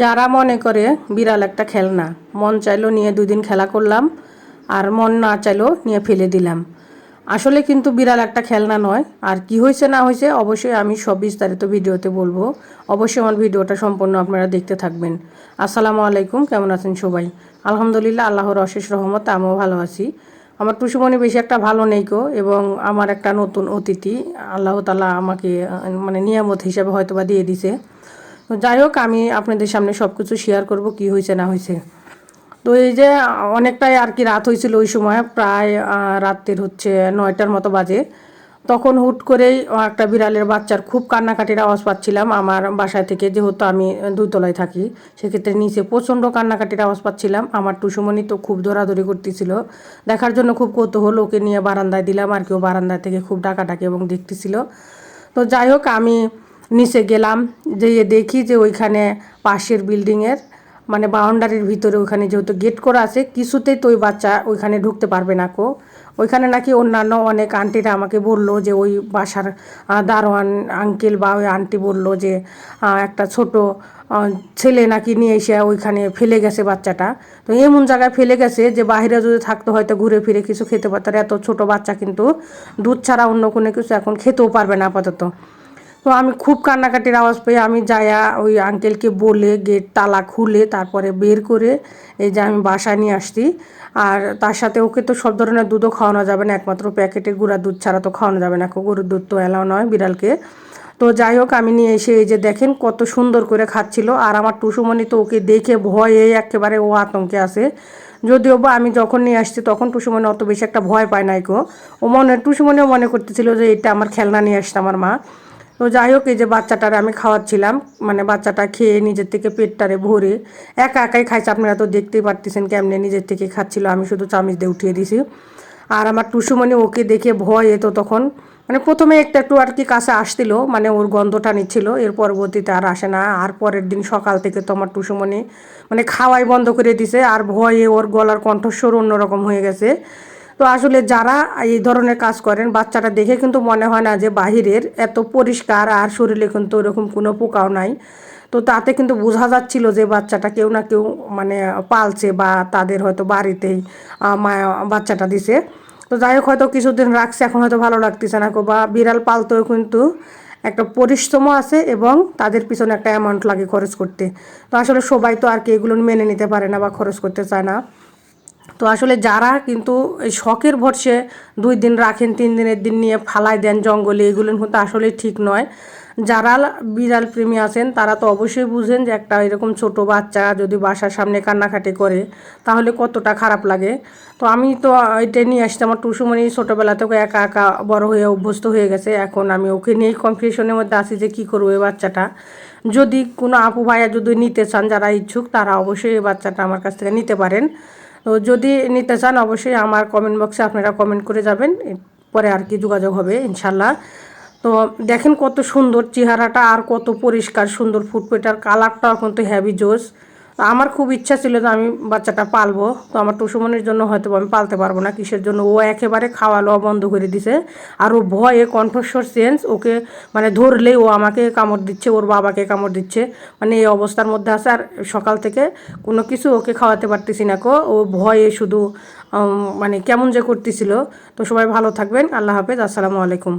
যারা মনে করে বিড়াল একটা খেলনা, মন চাইলো নিয়ে দুই দিন খেলা করলাম আর মন না চাইলো নিয়ে ফেলে দিলাম। আসলে কিন্তু বিড়াল একটা খেলনা নয়। আর কি হয়েছে না হয়েছে অবশ্যই আমি সব বিস্তারিত ভিডিওতে বলব। অবশ্যই আমার ভিডিওটা সম্পূর্ণ আপনারা দেখতে থাকবেন। আসসালামু আলাইকুম, কেমন আছেন সবাই? আলহামদুলিল্লাহ, আল্লাহর অশেষ রহমত আমিও ভালো আছি। আমার টুসুমণি বেশি একটা ভালো নেই কো এবং আমার একটা নতুন অতিথি, আল্লাহ তালা আমাকে মানে নিয়ামত হিসাবে হয়তো বা দিয়ে দিছে। তো যাই হোক, আমি আপনাদের সামনে সব কিছু শেয়ার করব কি হয়েছে, না হয়েছে। তো এই যে অনেকটাই আর কি রাত হয়েছিল ওই সময়, প্রায় রাত্রের হচ্ছে নয়টার মতো বাজে। তখন হুট করেই একটা বিড়ালের বাচ্চার খুব কান্নাকাটির আওয়াজ পাচ্ছিলাম। আমার বাসায় থেকে যেহেতু আমি দুইতলায় থাকি, সেক্ষেত্রে নিচে প্রচণ্ড কান্নাকাটির আওয়াজ পাচ্ছিলাম। আমার টুসুমণি তো খুব দৌড়াদৌড়ি করতেছিল। দেখার জন্য খুব কৌতূহল, ওকে নিয়ে বারান্দায় দিলাম। আর কেউ বারান্দায় থেকে খুব ডাকাডাকি এবং দেখতেছিল। তো যাই হোক, আমি নিচে গেলাম, যেয়ে দেখি যে ওইখানে পাশের বিল্ডিংয়ের মানে বাউন্ডারির ভিতরে ওইখানে যেহেতু গেট করা আছে, কিছুতেই তো ওই বাচ্চা ওইখানে ঢুকতে পারবে না কো। ওইখানে নাকি অন্যান্য অনেক আন্টিরা আমাকে বলল যে ওই বাসার দারোয়ান আঙ্কেল বা ওই আন্টি বলল যে একটা ছোট ছেলে নাকি নিয়ে এসে ওইখানে ফেলে গেছে বাচ্চাটা। তো এমন জায়গায় ফেলে গেছে যে বাইরে যদি থাকতো হয়তো ঘুরে ফিরে কিছু খেতে পারতো। এত ছোট বাচ্চা কিন্তু দুধ ছাড়া অন্য কোনো কিছু এখন খেতেও পারবে না আপাতত। তো আমি খুব কান্নাকাটির আওয়াজ পেয়ে আমি যায়া ওই আঙ্কেলকে বলে গেট তালা খুলে তারপরে বের করে এই যে আমি বাসায় নিয়ে আসছি। আর তার সাথে ওকে তো সব ধরনের দুধও খাওয়ানো যাবে না, একমাত্র প্যাকেটের গুঁড়া দুধ ছাড়া তো খাওয়ানো যাবে না গরুর দুধ তো এলাও নয় বিড়ালকে। তো যাই হোক, আমি নিয়ে এসে এই যে দেখেন কত সুন্দর করে খাচ্ছিল। আর আমার টুসুমণি তো ওকে দেখে ভয়ে একেবারে ও আতঙ্কে আছে। যদিও বা আমি যখন নিয়ে আসছি তখন টুসুমণি অত বেশি একটা ভয় পায় নাই কো ও মনে, টুসুমণিও মনে করতেছিল যে এটা আমার খেলনা নিয়ে আসছে আমার মা। তো যাই হোক, এই যে বাচ্চাটারে আমি খাওয়াচ্ছিলাম মানে বাচ্চাটা খেয়ে নিজের থেকে পেটটারে ভরে একা একাই খাইছে। আপনারা তো দেখতেই পারতেছেন কেমনে নিজের থেকে খাচ্ছিল। আমি শুধু চামিচ দিয়ে উঠিয়ে দিছি। আর আমার টুসুমণি ওকে দেখে ভয় এতো তখন। মানে প্রথমে একটা একটু আর কি কাছে আসছিল মানে ওর গন্ধটা নিচ্ছিল। এর পরবর্তীতে আর আসে না। আর পরের দিন সকাল থেকে তো আমার টুসুমণি মানে খাওয়াই বন্ধ করে দিছে। আর ভয়ে ওর গলার কণ্ঠস্বর অন্যরকম হয়ে গেছে। তো আসলে যারা এই ধরনের কাজ করেন, বাচ্চাটা দেখে কিন্তু মনে হয় না যে বাহিরের এত পরিষ্কার আর শরীরে কিন্তু ওরকম কোনো পোকাও নাই। তো তাতে কিন্তু বোঝা যাচ্ছিল যে বাচ্চাটা কেউ না কেউ মানে পালছে বা তাদের হয়তো বাড়িতেই বাচ্চাটা দিছে। তো যাই হোক, হয়তো কিছুদিন রাখছে, এখন হয়তো ভালো লাগতেছে না বা বিড়াল পালতেও কিন্তু একটা পরিশ্রমও আছে এবং তাদের পিছনে একটা অ্যামাউন্ট লাগে খরচ করতে। তো আসলে সবাই তো আর কি এগুলো মেনে নিতে পারে না বা খরচ করতে চায় না। তো আসলে যারা কিন্তু এই শখের ভরসে দুই দিন রাখেন, তিন দিনের দিন নিয়ে ফালাই দেন জঙ্গলে, এগুলো কিন্তু আসলে ঠিক নয়। যারা বিড়াল প্রেমী আছেন, তারা তো অবশ্যই বুঝেন যে একটা এরকম ছোট বাচ্চা যদি বাসার সামনে কান্নাকাটি করে, তাহলে কতটা খারাপ লাগে। তো আমি তো এটা নিয়ে আসতে আমার টুসুমণি ছোটোবেলা থেকে একা একা বড় হয়ে অভ্যস্ত হয়ে গেছে। এখন আমি ওকে নিয়েই কনফিউশনের মধ্যে আছি যে কী করব এই বাচ্চাটা। যদি কোনো আপু ভাইয়া যদি নিতে চান, যারা ইচ্ছুক, তারা অবশ্যই এই বাচ্চাটা আমার কাছ থেকে নিতে পারেন। তো যদি নিতে চান, অবশ্যই আমার কমেন্ট বক্সে আপনারা কমেন্ট করে যাবেন। পরে আর কি যোগাযোগ হবে ইনশাল্লাহ তো দেখেন কত সুন্দর চেহারাটা আর কত পরিষ্কার সুন্দর ফুটপেটার কালারটাও কিন্তু হ্যাভি জোস আমার খুব ইচ্ছা ছিল যে আমি বাচ্চাটা পালবো। তো আমার টুসুমনির জন্য হয়তো আমি পালতে পারব না, কিসের জন্য? ও একেবারে খাওয়া লওয়া বন্ধ করে দিছে। আর ও ভয়ে কণ্ঠস্বর চেঞ্জ ওকে মানে ধরলেই ও আমাকে কামড় দিচ্ছে, ওর বাবাকে কামড় দিচ্ছে। মানে এই অবস্থার মধ্যে আছে। আর সকাল থেকে কোনো কিছু ওকে খাওয়াতে পারতেছি না কো। ও ভয়ে শুধু মানে কেমন যে করতেছিল। তো সবাই ভালো থাকবেন। আল্লাহ হাফেজ। আসসালামু আলাইকুম।